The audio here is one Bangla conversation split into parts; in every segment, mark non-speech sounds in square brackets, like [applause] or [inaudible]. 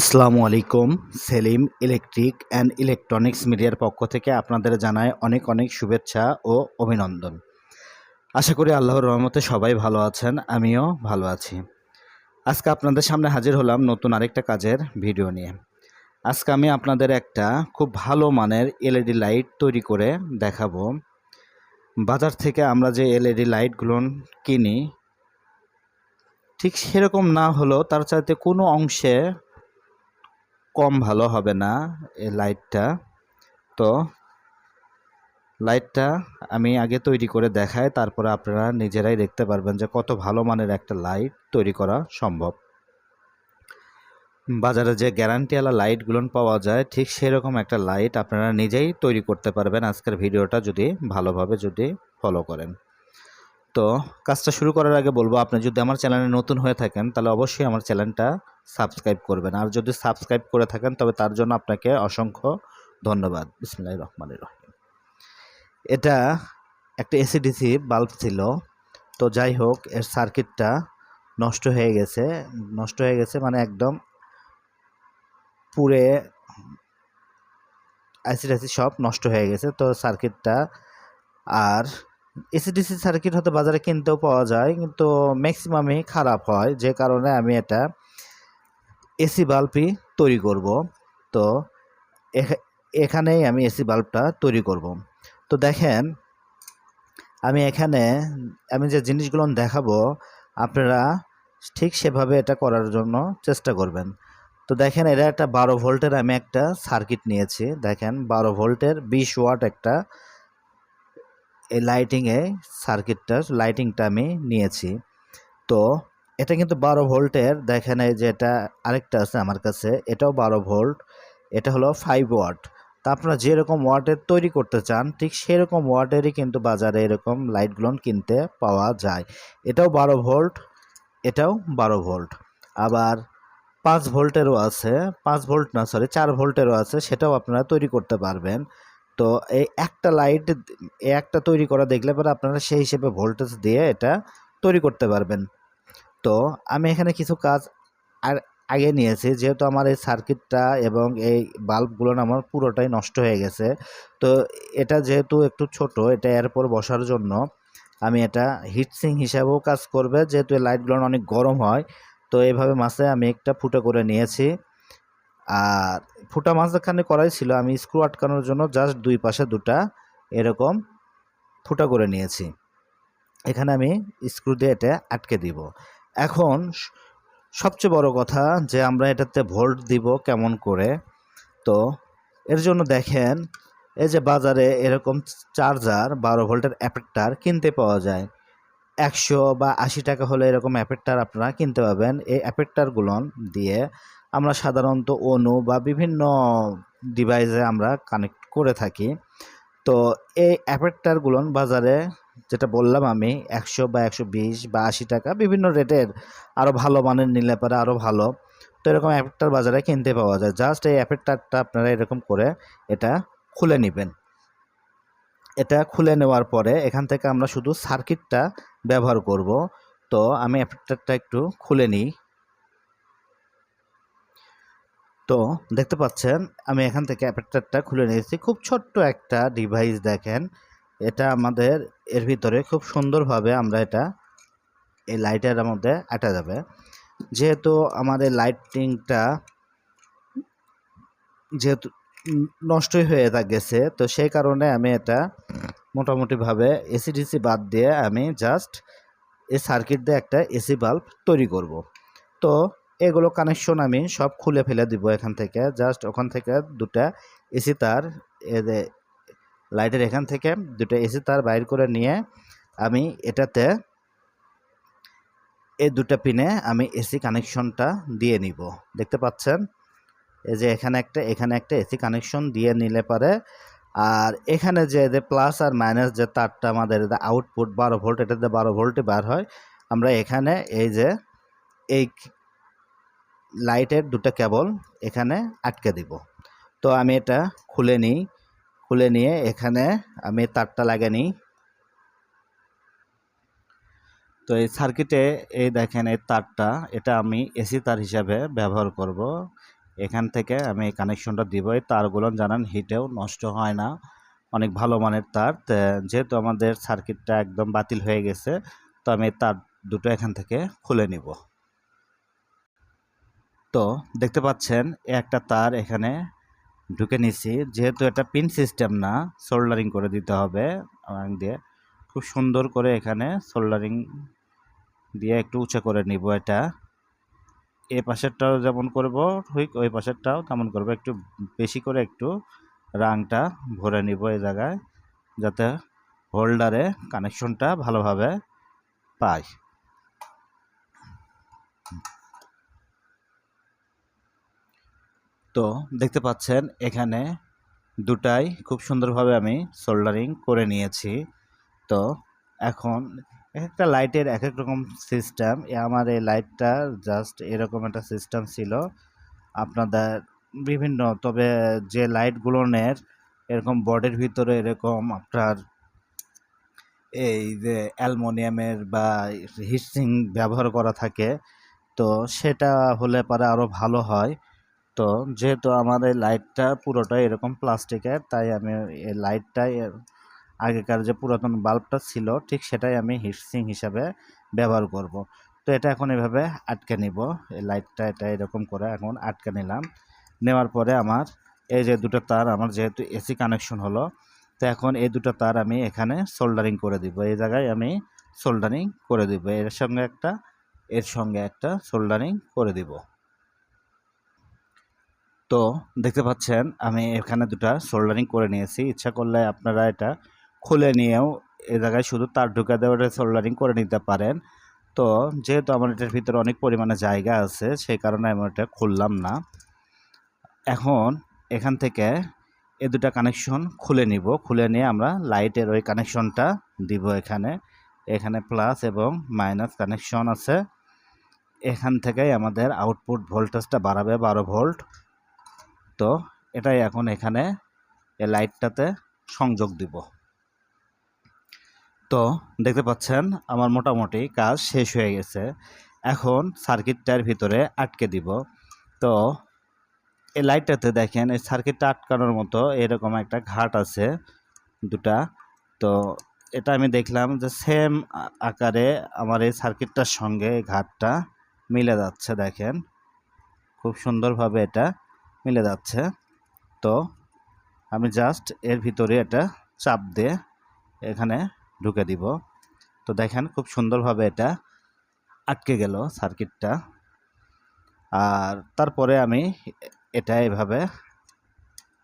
আসসালামু আলাইকুম। সেলিম ইলেকট্রিক অ্যান্ড ইলেকট্রনিক্স মিডিয়ার পক্ষ থেকে আপনাদের জানায় অনেক অনেক শুভেচ্ছা ও অভিনন্দন। আশা করি আল্লাহর রহমতে সবাই ভালো আছেন, আমিও ভালো আছি। আজকে আপনাদের সামনে হাজির হলাম নতুন আরেকটা কাজের ভিডিও নিয়ে। আজকে আমি আপনাদের একটা খুব ভালো মানের এলইডি লাইট তৈরি করে দেখাবো। বাজার থেকে আমরা যে এলইডি লাইটগুলো কিনি, ঠিক সেরকম না হলেও তার চাইতে কোনো অংশে কম ভালো হবে না এই লাইটটা। তো লাইটটা আমি আগে তৈরি করে দেখাই, তারপরে আপনারা নিজেরাই দেখতে পারবেন যে কত ভালো মানের একটা লাইট তৈরি করা সম্ভব। বাজারে যে গ্যারান্টিওয়ালা লাইটগুলো পাওয়া যায়, ঠিক সেরকম একটা লাইট আপনারা নিজেই তৈরি করতে পারবেন আজকের ভিডিওটা যদি ভালোভাবে যদি ফলো করেন। তো কাজটা শুরু করার আগে বলব, আপনি যদি আমার চ্যানেলে নতুন হয়ে থাকেন, তাহলে অবশ্যই আমার চ্যানেলটা সাবস্ক্রাইব করবেন। আর যদি সাবস্ক্রাইব করে থাকেন, তবে তার জন্য আপনাকে অসংখ্য ধন্যবাদ। বিসমিল্লাহ রহমান রহিম। এটা একটা এসিডিসি বাল্ব ছিল। তো যাই হোক, এর সার্কিটটা নষ্ট হয়ে গেছে। নষ্ট হয়ে গেছে মানে একদম পুরে আইসি টাইসি সব নষ্ট হয়ে গেছে। তো সার্কিটটা আর এসিডিসি সার্কিট হয়তো বাজারে কিনতেও পাওয়া যায়, কিন্তু ম্যাক্সিমামই খারাপ হয়। যে কারণে আমি এটা এসি বাল্বই তৈরি করব। তো এখা- এখানেই আমি এসি বাল্বটা তৈরি করব। তো দেখেন, আমি এখানে, আমি যে জিনিসগুলো দেখাবো, আপনারা ঠিক সেভাবে এটা করার জন্য চেষ্টা করবেন। তো দেখেন, এটা একটা বারো ভোল্টের আমি একটা সার্কিট নিয়েছি। দেখেন, বারো ভোল্টের বিশ ওয়াট একটা এই লাইটিংয়ে সার্কিটটা লাইটিংটা আমি নিয়েছি। তো এটা কিন্তু বারো ভোল্টের, দেখেন এই যে এটা আরেকটা আছে আমার কাছে, এটাও বারো ভোল্ট, এটা হলো ফাইভ ওয়াট তা আপনারা যেরকম ওয়াটের তৈরি করতে চান, ঠিক সেরকম ওয়াটেরই কিন্তু বাজারে এরকম লাইটগুলো কিনতে পাওয়া যায়। এটাও বারো ভোল্ট, এটাও বারো ভোল্ট। আবার পাঁচ ভোল্টেরও আছে, পাঁচ ভোল্ট না সরি চার ভোল্টেরও আছে, সেটাও আপনারা তৈরি করতে পারবেন। তো এই একটা লাইট একটা তৈরি করা দেখলে পরে আপনারা সেই হিসেবে ভোল্টেজ দিয়ে এটা তৈরি করতে পারবেন। তো আমি এখানে কিছু কাজ আর আগে নিয়েছি, যেহেতু আমার এই সার্কিটটা এবং এই বাল্বগুলো আমার পুরোটাই নষ্ট হয়ে গেছে। তো এটা যেহেতু একটু ছোট, এটা এরপর বসার জন্য আমি এটা হিটসিং হিসাবেও কাজ করবে, যেহেতু এই লাইটগুলো অনেক গরম হয়। তো এইভাবে মাছে আমি একটা ফুটো করে নিয়েছি। আর ফুটা মাঝখানে করাই ছিল, আমি স্ক্রু আটকানোর জন্য জাস্ট দুই পাশে দুটা এরকম ফুটা করে নিয়েছি। এখানে আমি স্ক্রু দিয়ে এটা আটকে দিব। এখন সবচেয়ে বড় কথা যে আমরা এটাতে ভোল্ট দিব কেমন করে, তো এর জন্য দেখেন এই যে বাজারে এরকম চার্জার বারো ভোল্টের অ্যাপেক্টার কিনতে পাওয়া যায়। একশো বা আশি টাকা হলে এরকম অ্যাপেক্টার আপনারা কিনতে পাবেন। এই অ্যাপেক্টারগুলো দিয়ে আমরা সাধারণত অনু বা বিভিন্ন ডিভাইসে আমরা কানেক্ট করে থাকি। তো এই অ্যাপেক্টারগুলো বাজারে যেটা বললাম আমি, একশো বা একশো বিশ বা আশি টাকা বিভিন্ন রেটের আরও ভালো মানের নিলে পরে আরও ভালো। তো এরকম অ্যাপেক্টার বাজারে কিনতে পাওয়া যায়। জাস্ট এই অ্যাপেক্টারটা আপনারা এরকম করে এটা খুলে নেবেন। এটা খুলে নেওয়ার পরে এখান থেকে আমরা শুধু সার্কিটটা ব্যবহার করব। তো আমি অ্যাপেক্টারটা একটু খুলে নিই। তো দেখতে পাচ্ছেন, আমি এখান থেকে অ্যাপেক্টারটা খুলে নিয়েছি। খুব ছোট্ট একটা ডিভাইস দেখেন। এটা আমাদের এর ভিতরে খুব সুন্দরভাবে আমরা এটা, এই লাইটের মধ্যে আটা যাবে। যেহেতু আমাদের লাইটিংটা যেহেতু নষ্টই হয়ে গেছে, তো সেই কারণে আমি এটা মোটামুটিভাবে এসি ডিসি বাদ দিয়ে আমি জাস্ট এই সার্কিট দিয়ে একটা এসি বাল্ব তৈরি করব। তো এগুলো কানেকশন আমি সব খুলে ফেলে দিব এখান থেকে জাস্ট ওখান থেকে দুটা এসি তার লাইটের এখান থেকে দুটো এসি তার বাইর করে নিয়ে আমি এটাতে এই দুটা পিনে আমি এসি কানেকশনটা দিয়ে নিব। দেখতে পাচ্ছেন? এই যে এখানে একটা এখানে একটা এসি কানেকশন দিয়ে নিলে পারে। আর এখানে যে যে প্লাস আর মাইনাস যে তারটা আমাদের আউটপুট বারো ভোল্ট, এটাতে বারো ভোল্টে বার হয়। আমরা এখানে এই যে এই লাইটের দুটো কেবল এখানে আটকে দিব। তো আমি এটা খুলে নিই। খুলে নিয়ে এখানে আমি তারটা লাগিয়ে নিই। তো এই সার্কিটে এই দেখেন এই তারটা, এটা আমি এসি তার হিসাবে ব্যবহার করব। এখান থেকে আমি এই কানেকশনটা দিব। এই তারগুলো জানান হিটেও নষ্ট হয় না, অনেক ভালো মানের তার। যেহেতু আমাদের সার্কিটটা একদম বাতিল হয়ে গেছে, তো আমি তার দুটো এখান থেকে খুলে নিব। তো দেখতে পাচ্ছেন একটা তার এখানে ঢুকে নিছি। যেহেতু এটা পিন সিস্টেম না সোল্ডারিং করে দিতে হবে আং দিয়ে। খুব সুন্দর করে এখানে সোল্ডারিং দিয়ে একটু উঁচা করে নিব এটা। এ পাশেরটাও যেমন করব, ঠিক ওই পাশেরটাও তেমন করব। একটু বেশি করে একটু রাংটা ভরে নিব এই জায়গায়, যাতে হোল্ডারে কানেকশনটা ভালোভাবে পায় তো দেখতে পাচ্ছেন, এখানে দুটাই খুব সুন্দরভাবে আমি সোল্ডারিং করে নিয়েছি। তো এখন এক একটা লাইটের এক এক রকম সিস্টেম আমার এই লাইটটা জাস্ট এরকম একটা সিস্টেম ছিল। আপনাদের বিভিন্ন, তবে যে লাইটগুলোনের এরকম বডির ভিতরে এরকম আপনার এই যে অ্যালমোনিয়ামের বা হিটসিং ব্যবহার করা থাকে, তো সেটা হলে পরে আরও ভালো হয়। তো যেহেতু আমার এই লাইটটা পুরোটাই এরকম প্লাস্টিকের, তাই আমি এই লাইটটাই আগেকার যে পুরাতন বাল্বটা ছিল, ঠিক সেটাই আমি হিটসিং হিসাবে ব্যবহার করব। তো এটা এখন এভাবে আটকে নিব। এই লাইটটা এটা এরকম করে এখন আটকে নিলাম। নেওয়ার পরে আমার এই যে দুটো তার, আমার যেহেতু এসি কানেকশন হলো, তো এখন এই দুটো তার আমি এখানে সোল্ডারিং করে দিব। এই জায়গায় আমি সোল্ডারিং করে দিব। এর সঙ্গে একটা, এর সঙ্গে একটা সোল্ডারিং করে দিব। তো দেখতে পাচ্ছেন, আমি এখানে দুটা সোল্ডারিং করে নিয়েছি। ইচ্ছা করলে আপনারা এটা খুলে নিয়েও এ জায়গায় শুধু তার ঢুকে দেওয়া সোল্ডারিং করে নিতে পারেন। তো যেহেতু আমার এটার ভিতরে অনেক পরিমাণে জায়গা আছে, সেই কারণে আমি এটা খুললাম না। এখন এখান থেকে এ দুটা কানেকশন খুলে নিব। খুলে নিয়ে আমরা লাইটের ওই কানেকশনটা দিব এখানে। এখানে প্লাস এবং মাইনাস কানেকশন আছে। এখান থেকেই আমাদের আউটপুট ভোল্টেজটা বাড়াবে বারো ভোল্ট তো এটাই এখন এখানে এই লাইটটাতে সংযোগ দিব। তো দেখতে পাচ্ছেন আমার মোটামুটি কাজ শেষ হয়ে গেছে। এখন সার্কিটটার ভিতরে আটকে দিব। তো এই লাইটটাতে দেখেন, এই সার্কিটটা আটকানোর মতো এরকম একটা ঘাট আছে দুটা। তো এটা আমি দেখলাম যে সেম আকারে আমার এই সার্কিটটার সঙ্গে ঘাটটা মিলে যাচ্ছে দেখেন। খুব সুন্দরভাবে এটা মিলে যাচ্ছে। তো আমি জাস্ট এর ভিতরে এটা চাপ দিয়ে এখানে ঢুকে দিব। তো দেখেন খুব সুন্দরভাবে এটা আটকে গেল সার্কিটটা আর তারপরে আমি এটা এভাবে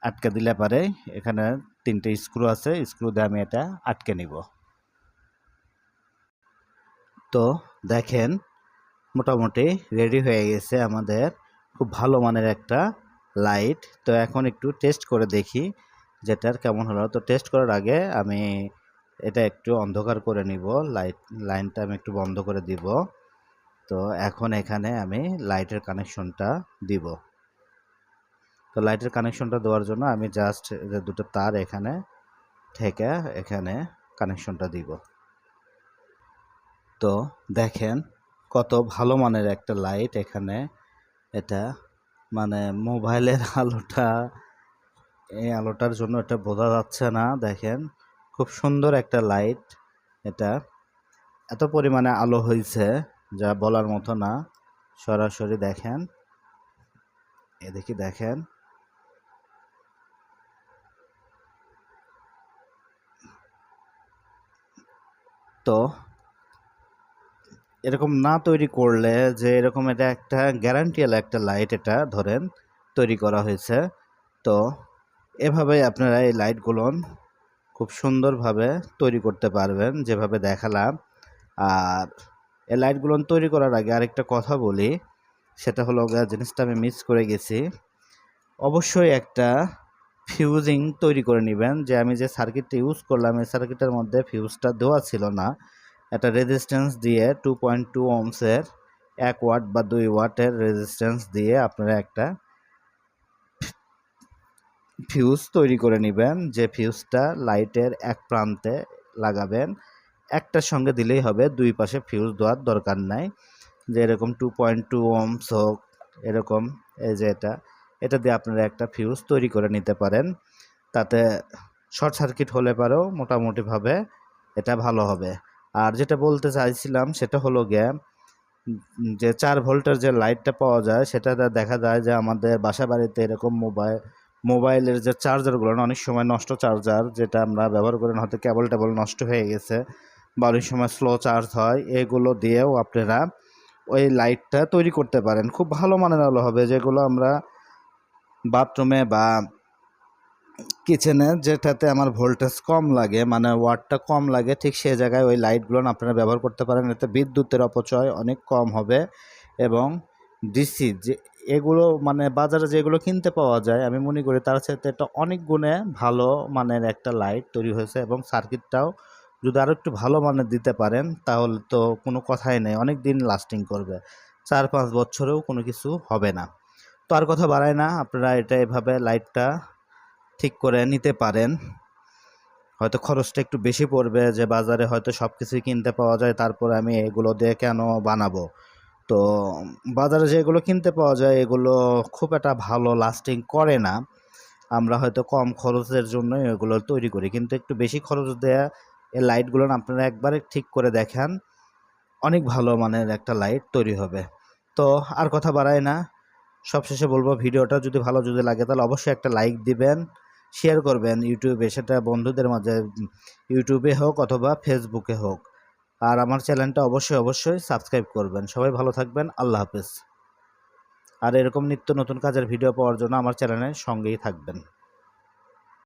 আটকে দিলে পারে এখানে তিনটে স্ক্রু আছে স্ক্রু দিয়ে আমি এটা আটকে নিব। তো দেখেন মোটামুটি রেডি হয়ে গেছে আমাদের। খুব ভালো মানের একটা লাইট তো এখন একটু টেস্ট করে দেখি যেটার কেমন হলো। তো টেস্ট করার আগে আমি এটা একটু অন্ধকার করে নিব। লাইট লাইনটা আমি একটু বন্ধ করে দিব। তো এখন এখানে আমি লাইটের কানেকশনটা দিব। তো লাইটের কানেকশনটা দেওয়ার জন্য আমি জাস্ট দুটো তার এখানে থেকে এখানে কানেকশনটা দিব। তো দেখেন কত ভালো মানের একটা লাইট এখানে এটা মানে মোবাইলের [laughs] আলোটা, এই আলোটার জন্য এটা বোঝা যাচ্ছে না, দেখেন। খুব সুন্দর একটা লাইট এটা। এত পরিমাণে আলো হয়েছে যা বলার মতো না। সরাসরি দেখেন। এদিকে দেখেন। তো এরকম না তৈরি করলে যে এরকম এটা একটা গ্যারান্টিয়াল একটা লাইট এটা ধরেন তৈরি করা হয়েছে। তো এভাবে আপনারা এই লাইটগুলো খুব সুন্দরভাবে তৈরি করতে পারবেন, যেভাবে দেখালাম। আর এই লাইটগুলো তৈরি করার আগে আরেকটা কথা বলি, সেটা হলো জিনিসটা আমি মিস করে গেছি। অবশ্যই একটা ফিউজিং তৈরি করে নেবেন, যে আমি যে সার্কিটটা ইউজ করলাম, এই সার্কিটের মধ্যে ফিউজটা দেওয়া ছিল না। একটা রেজিস্ট্যান্স দিয়ে টু পয়েন্ট টু ওমসের এক ওয়াট বা দুই ওয়াটের রেজিস্ট্যান্স দিয়ে আপনারা একটা ফিউজ তৈরি করে নেবেন, যে ফিউজটা লাইটের এক প্রান্তে লাগাবেন। একটার সঙ্গে দিলেই হবে, দুই পাশে ফিউজ দেওয়ার দরকার নাই। যে এরকম টু পয়েন্ট টু ওমস হোক, এরকম এই যে এটা এটা দিয়ে আপনারা একটা ফিউজ তৈরি করে নিতে পারেন। তাতে শর্ট সার্কিট হলে পারেও মোটামুটিভাবে এটা ভালো হবে। আর যেটা বলতে চাইছিলাম সেটা হলো গিয়ে, যে চার ভোল্টের যে লাইটটা পাওয়া যায়, সেটাতে দেখা যায় যে আমাদের বাসা বাড়িতে এরকম মোবাইল মোবাইলের যে চার্জারগুলো অনেক সময় নষ্ট চার্জার যেটা আমরা ব্যবহার করি না, হয়তো কেবল টেবল নষ্ট হয়ে গেছে বা অনেক সময় স্লো চার্জ হয়, এগুলো দিয়েও আপনারা ওই লাইটটা তৈরি করতে পারেন। খুব ভালো মানের আলো হবে যেগুলো আমরা বাথরুমে বা কিচেনে যেটাতে আমার ভোল্টেজ কম লাগে মানে ওয়াটটা কম লাগে, ঠিক সেই জায়গায় ওই লাইটগুলো আপনারা ব্যবহার করতে পারেন। এতে বিদ্যুতের অপচয় অনেক কম হবে এবং ডিসি যে এগুলো মানে বাজারে যেগুলো কিনতে পাওয়া যায়, আমি মনে করি তার সাথে এটা অনেক গুণে ভালো মানের একটা লাইট তৈরি হয়েছে এবং সার্কিটটাও যদি আরও একটু ভালো মানের দিতে পারেন, তাহলে তো কোনো কথাই নেই, অনেক দিন লাস্টিং করবে। চার পাঁচ বছরেও কোনো কিছু হবে না। তো আর কথা বাড়ায় না, আপনারা এটা এভাবে লাইটটা ঠিক করে নিতে পারেন। হয়তো খরচটা একটু বেশি পড়বে যে বাজারে হয়তো সব কিছুই কিনতে পাওয়া যায়, তারপরে আমি এগুলো দিয়ে কেন বানাবো? তো বাজারে যেগুলো কিনতে পাওয়া যায়, এগুলো খুব একটা ভালো লাস্টিং করে না। আমরা হয়তো কম খরচের জন্য এগুলো তৈরি করি। কিন্তু একটু বেশি খরচ দেয়া এই লাইটগুলো আপনারা একবারে ঠিক করে দেখেন, অনেক ভালো মানের একটা লাইট তৈরি হবে। তো আর কথা বাড়ায় না। সবশেষে বলব, ভিডিওটা যদি ভালো যদি লাগে, তাহলে অবশ্যই একটা লাইক দিবেন। শেয়ার করবেন ইউটিউবে, সেটা বন্ধুদের মাঝে, ইউটিউবে হোক অথবা ফেসবুকে হোক। আর আমার চ্যানেলটা অবশ্যই অবশ্যই সাবস্ক্রাইব করবেন। সবাই ভালো থাকবেন, আল্লাহ হাফেজ। আর এরকম নিত্য নতুন কাজের ভিডিও পাওয়ার জন্য আমার চ্যানেলের সঙ্গেই থাকবেন।